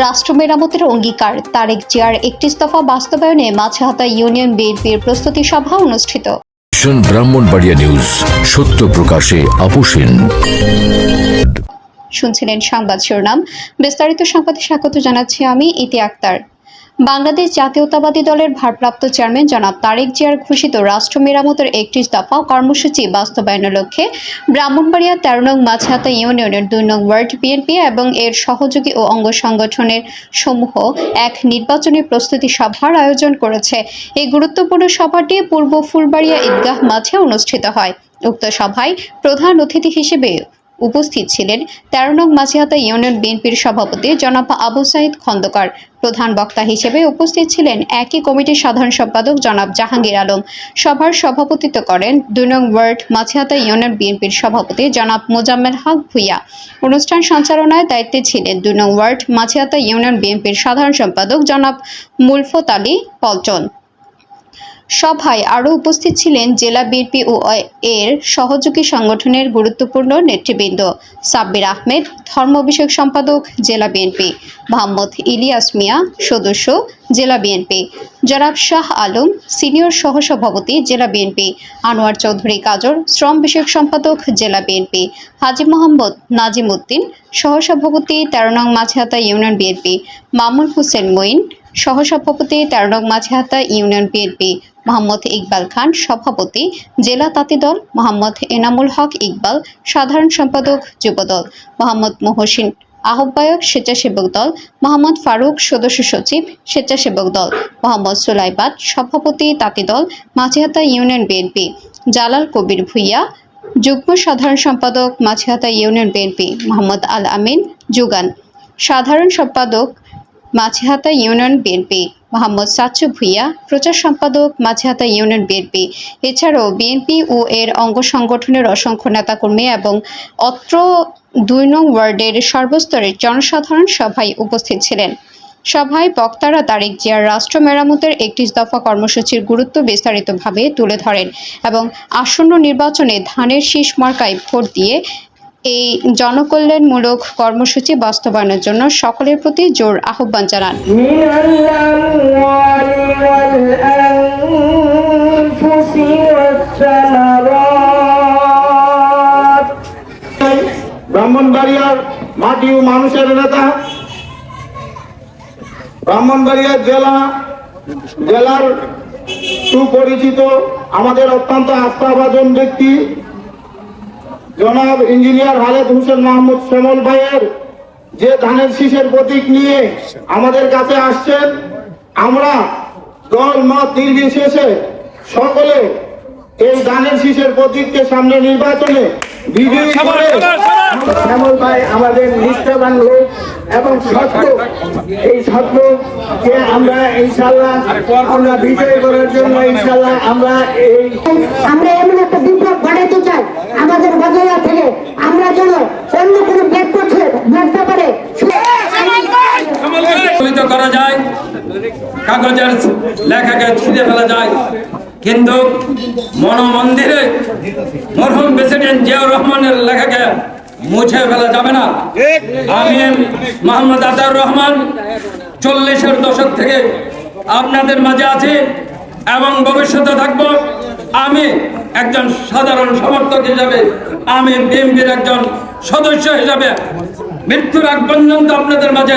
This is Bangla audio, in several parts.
রাষ্ট্র মেরামতের অঙ্গীকার। তারেক জিয়ার একত্রিশ দফা বাস্তবায়নে মাছহাতা ইউনিয়ন বিএনপির প্রস্তুতি সভা অনুষ্ঠিত। ব্রাহ্মণবাড়িয়া নিউজ সত্য প্রকাশে আপোষহীন শুনছিলেন সংবাদ শিরোনাম। বিস্তারিত সংবাদে স্বাগত জানাচ্ছি আমি ইতি আক্তার। বাংলাদেশ জাতীয়তাবাদী দলের ভারপ্রাপ্ত চেয়ারম্যান জনাব তারেক জিয়ার ঘোষিত রাষ্ট্র মেরামতের একত্রিশ দফা কর্মসূচি বাস্তবায়নের লক্ষ্যে ব্রাহ্মণবাড়িয়া তেরো নং মাছহাতা ইউনিয়নের দুই নং ওয়ার্ড বিএনপি এবং এর সহযোগী ও অঙ্গ সংগঠনের সমূহ এক নির্বাচনী প্রস্তুতি সভার আয়োজন করেছে। এই গুরুত্বপূর্ণ সভাটি পূর্ব ফুলবাড়িয়া ঈদগাহ মাঝে অনুষ্ঠিত হয়। উক্ত সভায় প্রধান অতিথি হিসেবে উপস্থিত ছিলেন তেরো নং মাঝিহাতা ইউনিয়ন বিএনপির সভাপতি জনাব আবু সাইদ খন্দকার। প্রধান বক্তা হিসেবে উপস্থিত ছিলেন একই কমিটির সাধারণ সম্পাদক জনাব জাহাঙ্গীর আলম। সভার সভাপতিত্ব করেন দুই নং ওয়ার্ড মাঝিহাতা ইউনিয়ন বিএনপির সভাপতি জনাব মোজাম্মেল হক ভুইয়া। অনুষ্ঠান সঞ্চালনায় দায়িত্বে ছিলেন দুই নং ওয়ার্ড মাঝিহাতা ইউনিয়ন বিএনপির সাধারণ সম্পাদক জনাব মুলফত আলী পলচন। সভায় আরও উপস্থিত ছিলেন জেলা বিএনপি ও এর সহযোগী সংগঠনের গুরুত্বপূর্ণ নেতৃবৃন্দ সাব্বির আহমেদ, ধর্ম বিষয়ক সম্পাদক জেলা বিএনপি, মোহাম্মদ ইলিয়াস মিয়া, সদস্য জেলা বিএনপি, জনাব শাহ আলম, সিনিয়র সহসভাপতি জেলা বিএনপি, আনোয়ার চৌধুরী কাজর শ্রম বিষয়ক সম্পাদক জেলা বিএনপি, হাজি মোহাম্মদ নাজিম উদ্দিন, সহসভাপতি তেরো নং মাঝহাতা ইউনিয়ন বিএনপি, মামুন হোসেন মঈন, সহসভাপতি তেরো নং মাঝহাতা ইউনিয়ন বিএনপি মোহাম্মদ ইকবাল খান, সভাপতি, জেলা তাঁতি দল মোহাম্মদ এনামুল হক ইকবাল, সাধারণ সম্পাদক, যুবদল, মোহাম্মদ মহসিন আহ্বায়ক, স্বেচ্ছাসেবক দল, মোহাম্মদ ফারুক, সদস্য সচিব, স্বেচ্ছাসেবক দল, মোহাম্মদ সুলাইবাদ সভাপতি তাঁতি দল মাঝিহাতা ইউনিয়ন বিএনপি জালাল কবির ভুইয়া, যুগ্ম সাধারণ সম্পাদক মাঝিহাতা ইউনিয়ন বিএনপি মোহাম্মদ আল আমিন, যুগান, সাধারণ সম্পাদক মাঝিহাতা ইউনিয়ন বিএনপি মোহাম্মদ সাচ্চু ভুইয়া, প্রচার সম্পাদক মাঝিহাতা ইউনিয়ন বিএনপি। এছাড়াও বিএনপি ও এর অঙ্গ সংগঠনের অসংখ্য নেতাকর্মী এবং অত্র দুই নং ওয়ার্ডের সর্বস্তরের জনসাধারণ সভায় উপস্থিত ছিলেন। সভায় বক্তারা তারেক জিয়ার রাষ্ট্র মেরামতের একত্রিশ দফা কর্মসূচির গুরুত্ব বিস্তারিতভাবে তুলে ধরেন এবং আসন্ন নির্বাচনে ধানের শীষ মার্কায় ভোট দিয়ে এই জনকল্যাণমূলক কর্মসূচি বাস্তবায়নের জন্য সকলের প্রতি জোর আহ্বান জানান। ব্রাহ্মণবাড়িয়ার মাটি ও মানুষের নেতা জেলা, জেলার সুপরিচিত, আমাদের অত্যন্ত আস্থাভাজন ব্যক্তি জনাব ইঞ্জিনিয়ার হালেদ হোসেন মাহমুদ শ্যামল ভাইয়ের যে ধানের শীষের প্রতীক নিয়ে আমাদের কাছে আসছেন, আমরা দল মত নির্বিশেষে সকলে এই ধানের শীষের প্রতীককে সামনে নির্বাচনে বিজয়ী করে শ্যামল ভাই আমাদের নিষ্ঠাবান লোক এবং সত্য এই সত্যকে আমরা ইনশাল্লাহ আমরা বিজয় করার জন্য ইনশাল্লাহ আমরা এই আমরা এমন একটা বিপ্লব ঘটাইতে চাই আমাদের বদলা থেকে। আমরা যেন অন্য কোনো ব্যাগতে পারে। করা যায় কাগজের লেখাকে ছিঁড়ে ফেলা যায়। কিন্তু মনোমন্দিরে মরহুম প্রেসিডেন্ট জিয়াউর রহমানের লেখাকে মুছে ফেলা যাবে না। আমি মোহাম্মদ আতার রহমান চল্লিশের দশক থেকে আপনাদের মাঝে আছি এবং ভবিষ্যতে থাকব। আমি একজন সাধারণ সমর্থক হিসাবে, আমি বিএনপির একজন সদস্য হিসাবে। মৃত্যুর আগ পর্যন্ত আপনাদের মাঝে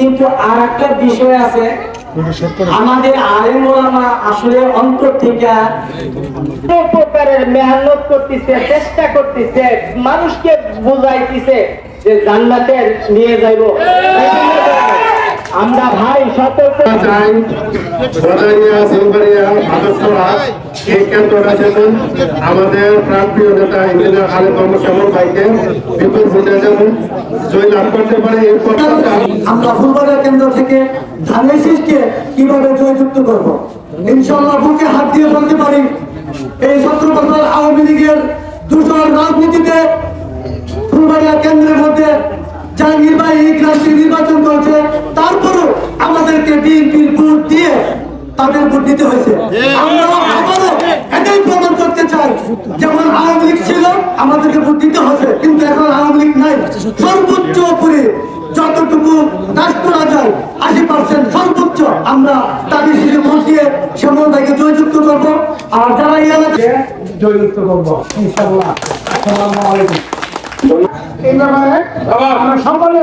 কিন্তু আর একটা বিষয় আছে আমাদের আলেম ওলামা আসলে অন্তর থেকে প্রকারের মেহনত করতেছে চেষ্টা করতেছে মানুষকে বুঝাইতেছে যে জান্নাতে নিয়ে যাইব। আমরা ভাই সতর্ক চাই বদারিয়া আমাদের প্রান্তীয় নেতা ইঞ্জিনিয়ার খালেদ মোহাম্মদ শ্যামল ভাইকে বিপুল ভোটে যেমন জয় লাভ করতে পারে আমরা ফুলবাড়িয়া কেন্দ্র থেকে কীভাবে জয়যুক্ত করব? ইনশাল্লাহ বুকে হাত দিয়ে বলতে পারি এই সতেরো বছর আওয়ামী লীগের দূষণ রাজনীতিতে ফুলবাড়িয়া কেন্দ্রের মধ্যে যা নির্বাহী রাষ্ট্রীয় নির্বাচন করছে তারপরও আমাদেরকে বিএনপির ভোট দিয়ে তাদের ভোট দিতে হয়েছে। আমরা আবারও এটাই প্রমাণ করতে চাই যেমন আওয়ামী লীগ ছিল আমাদেরকে ভোট দিতে হয়েছে কিন্তু এখন আওয়ামী লীগ নাই। সর্বোচ্চ উপরে যতটুকু করা যায় আশি পার্সেন্ট সর্বোচ্চ আমরা তাদের শিশু ভোট দিয়ে শ্যামল ভাইকে জয়যুক্ত করব। আর যারা জয়যুক্ত করব ইনশাল্লাহ আসসালামু আলাইকুম। এই ব্যাপারে আমরা সকলে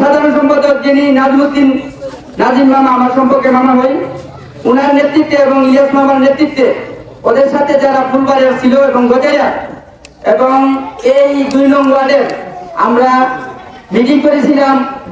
সাধারণ সম্পাদক যিনি নাজমুদ্দিন নাজিম মামা আমার সম্পর্কে মামা উনার নেতৃত্বে এবং ইলিয়াস মামার নেতৃত্বে ওদের সাথে যারা ফুলবাড়িয়া ছিল এবং গজারিয়া এবং এই দুই নং ওয়ার্ডের আমরা মিটিং করেছিলাম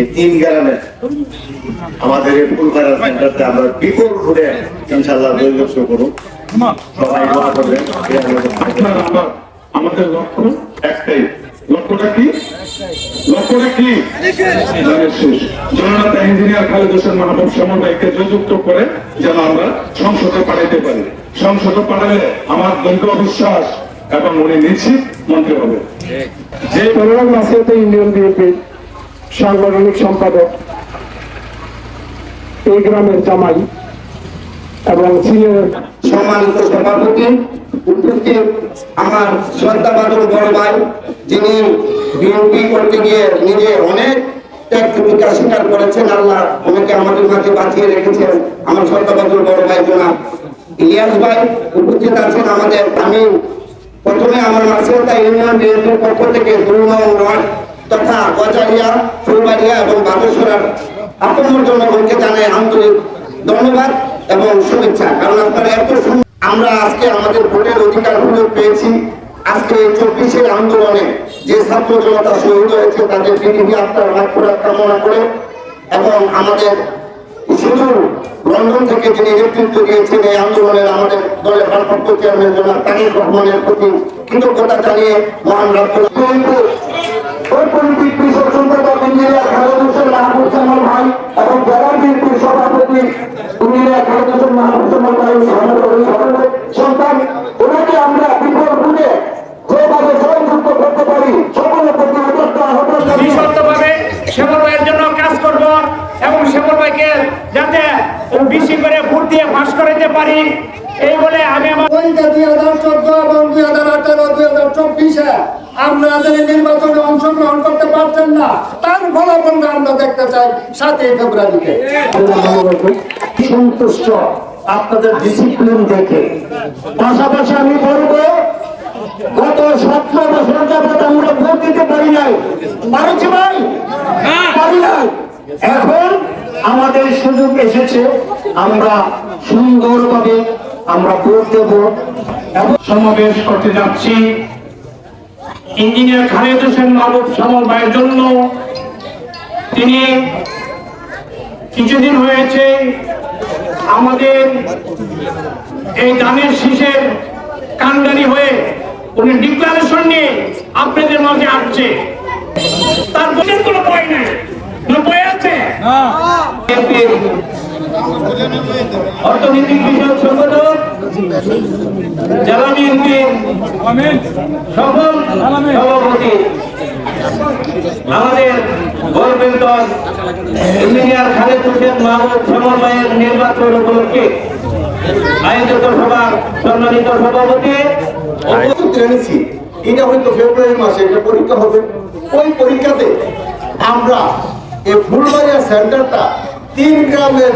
এই তিন গ্রামে আমাদের এই আমরা বিপুল ভোটে ইনশাল্লাহ করুন। সবাই দোয়া আমাদের লক্ষ্য একটাই। যুক্ত করে যেন আমরা সংসদে পাঠাইতে পারি। সংসদে পাঠালে আমার বিশ্বাস এবং উনি নিশ্চিত মন্ত্রী হবে। যে অনুরাগ মাসিয়াতে ইন্ডিয়ান বিএনপির সাংগঠনিক সম্পাদক এই গ্রামের জামাই এবং সিনিয়র সম্মানিত সভাপতি, উপস্থিত আমার বড় ভাই, যিনি বিএনপি করতে গিয়ে নিজে অনেক ত্যাগ ভূমিকা স্বীকার করেছেন। আল্লাহ আমাদের মাঝে বাঁচিয়ে রেখেছেন। আমার বড় ভাই ইলিয়াস ভাই উপস্থিত আছেন আমাদের। আমি প্রথমে আমার মাসিরতা ইউনিয়ন বিএনপির পক্ষ থেকে দুই নং ওয়ার্ড তথা গজারিয়া, ফুলবাড়িয়া এবং বাগেশ্বরার আপনার জনগণকে জানাই আন্তরিক ধন্যবাদ এবং শুভেচ্ছা। কারণ আপনারা এত আমরা আজকে আমাদের ভোটের অধিকার সুযোগ পেয়েছি। আজকে চব্বিশের আন্দোলনে যে ছাত্র জনতা শহীদ হয়েছে, তাদের পৃথিবী আত্মার মাত্রা কামনা করে এবং আমাদের শুধু লন্ডন থেকে তিনি নেতৃত্ব দিয়েছেন এই আন্দোলনের আমাদের দলের ভারপ্রাপ্ত চেয়ারম্যান জনাব তানির রহমানের প্রতি কৃতজ্ঞতা জানিয়ে মহান রাষ্ট্র ভাই এবং জেলা বিএনপির সভাপতি ইঞ্জিনিয়ার খালেদ হোসেন মাহবুব ভাই সভাপতি সন্তান ওনাকে আমরা বিফল বুঝে যেভাবে জয়যুক্ত করতে পারি সকলের প্রতি উদ্যোক্ত আহ্বান জানিয়ে নিঃশর্তভাবে শ্যামল ভাইয়ের জন্য কাজ করব এবং শ্যামল ভাইকে যাতে বেশি করে ভোট দিয়ে পাস করাইতে পারি। এই বলে আমি আমার দুই হাজার চোদ্দ এবং দুই হাজার আঠারো দুই হাজার চব্বিশে আপনাদের নির্বাচনে অংশগ্রহণ করতে পারছেন না। তার ফলাফল আমরা দেখতে চাই। সাতই ফেব্রুয়ারিতে। সন্তুষ্ট। আপনাদের ডিসিপ্লিন দেখে। পাশাপাশি আমি বলব গত সতেরো বছর যাবৎ আমরা ভোট দিতে পারি নাই। পারছি ভাই? পারি নাই। এখন আমাদের সুযোগ এসেছে। আমরা সুন্দরভাবে আমরা ভোট দেব। সমাবেশ করতে যাচ্ছি। ইঞ্জিনিয়ার খালেদ হোসেন শ্যামল ভাইয়ের জন্য। তিনি কিছুদিন হয়েছে আমাদের এই ধানের শীষের কান্ডারি হয়ে উনি ডিক্লারেশন নিয়ে আপনাদের মাঝে আসছে। তার বোঝের কোনো বই নাই। কোনো বই আছে? বিএনপির অর্থনৈতিক বিষয়ক সংগঠক জেলা বিএনপির সফল সভাপতি আমাদের গর্বের দল ইঞ্জিনিয়ার খালেদ হোসেন মাহমুদ ভাইয়ের নির্বাচন উপলক্ষে আয়োজিত সভার সম্মানিত সভাপতি। এনেছি। এটা হয়তো ফেব্রুয়ারি মাসে এটা পরীক্ষা হবে। ওই পরীক্ষাতে আমরা এই ফুলবাড়িয়া সেন্টারটা তিন গ্রামের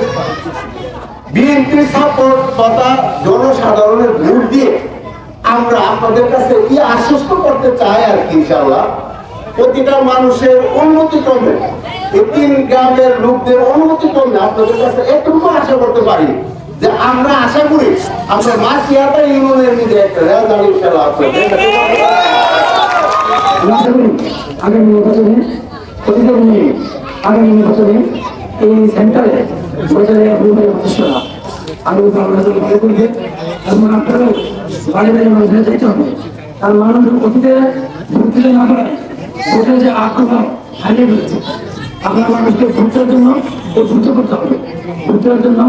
বিএনপি সাপোর্ট তথা জনসাধারণের ভোট দিয়ে আমরা আপনাদের কাছে কি আশ্বস্ত করতে চাই আর কি ইনশাল্লাহ প্রতিটা মানুষের উন্নতি এই তিন গ্রামের লোকদের ক্রমে আপনাদের কাছে এটুকু আশা করতে পারি যে আমরা আশা করি আমরা মাসিয়াটা ইউনিয়নের মধ্যে একটা ইনশাল্লাহ আগামী প্রতিযোগ আগামী এই সেন্টারে বজায় ফুলবাড়ি সদস্যরা আরও বাংলাদেশ ভালো করবে। আপনারাও বাড়ি বাড়ি মানুষের যেতে হবে। তার মানুষ অতীতে ভোট দিতে না পারে ভোটের যে আগ্রহ হারিয়ে ফেলেছে, আপনার মানুষকে ভোটের জন্য উদ্বুদ্ধ করতে হবে। ভোটের জন্য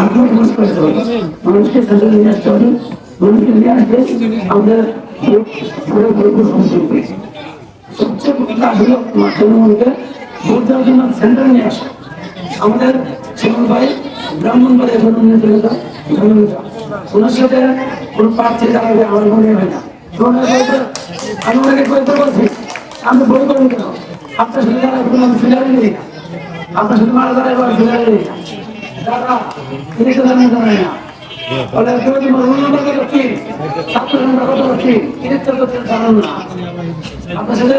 আগ্রহ প্রকাশ করতে হবে। মানুষকে নিয়ে আসতে হবে। মানুষকে নিয়ে আসবে আমাদের সবচেয়ে বড় কাজ হলো ভোট দেওয়ার জন্য সেন্টার নিয়ে আসা। আমাদের শ্যামল ভাই ব্রাহ্মণবাড়িয়া জননেতা জননেতা ওনার সাথে কোনো প্রার্থী দাঁড়াবে আমার মনে হয় না। আমি ওনাকে বলছি আমি বই করুন কেন? আপনার সাথে দাঁড়াবে আমি ফিলারে নিই। আপনার সাথে মারা দাঁড়াবে আমি ফিলারে নিই। দাদা, তিনি তো জানেন জানেন না। আপনার সাথে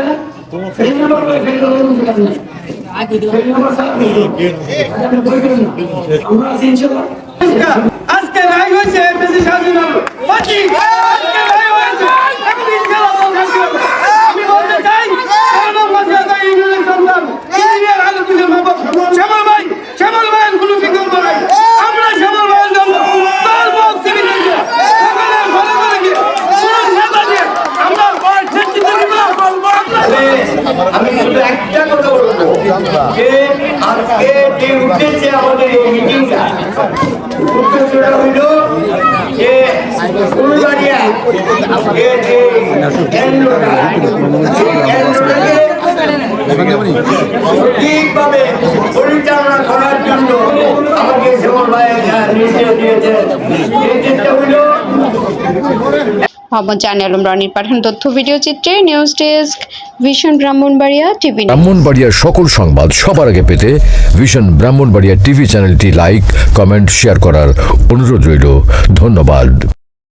আজকে রায় হয়েছে বেশি স্বাধীন হলো বাকি আজকে রায় হয়েছে এখন ইনশাআল্লাহ দল শান্তি হবে। আমি বলতে চাই কোনো মাসিয়াদা ইউনিয়নের সন্তান ইঞ্জিনিয়ার আলোকিতের বাবা শ্যামল ভাই শ্যামল ভাইয়ের কোনো বিকল্প নাই আমরা শ্যামল ভাইয়ের জন্য দল মত সিভিল সকালে ভালো করে গিয়ে কোনো নেতা দিয়ে আমরা নেতৃত্ব দিব আমি শুধু একটা কথা বলব যে আজকে যে উদ্দেশ্যে আমাদের এই মিটিংটা উদ্দেশ্যটা সঠিকভাবে পরিচালনা করার জন্য আমাকে শ্যামল ভাই নির্দেশ দিয়েছে নির্দেশটা হইল মোহাম্মদ জানি আলম রনির পাঠান তথ্য ভিডিও চিত্রে news desk vision Brahmanbaria TV ব্রাহ্মণবাড়িয়ার সকল সংবাদ সবার আগে পেতে ভিশন ব্রাহ্মণবাড়িয়া টিভি চ্যানেলটি লাইক, কমেন্ট, শেয়ার করার অনুরোধ রইল। ধন্যবাদ।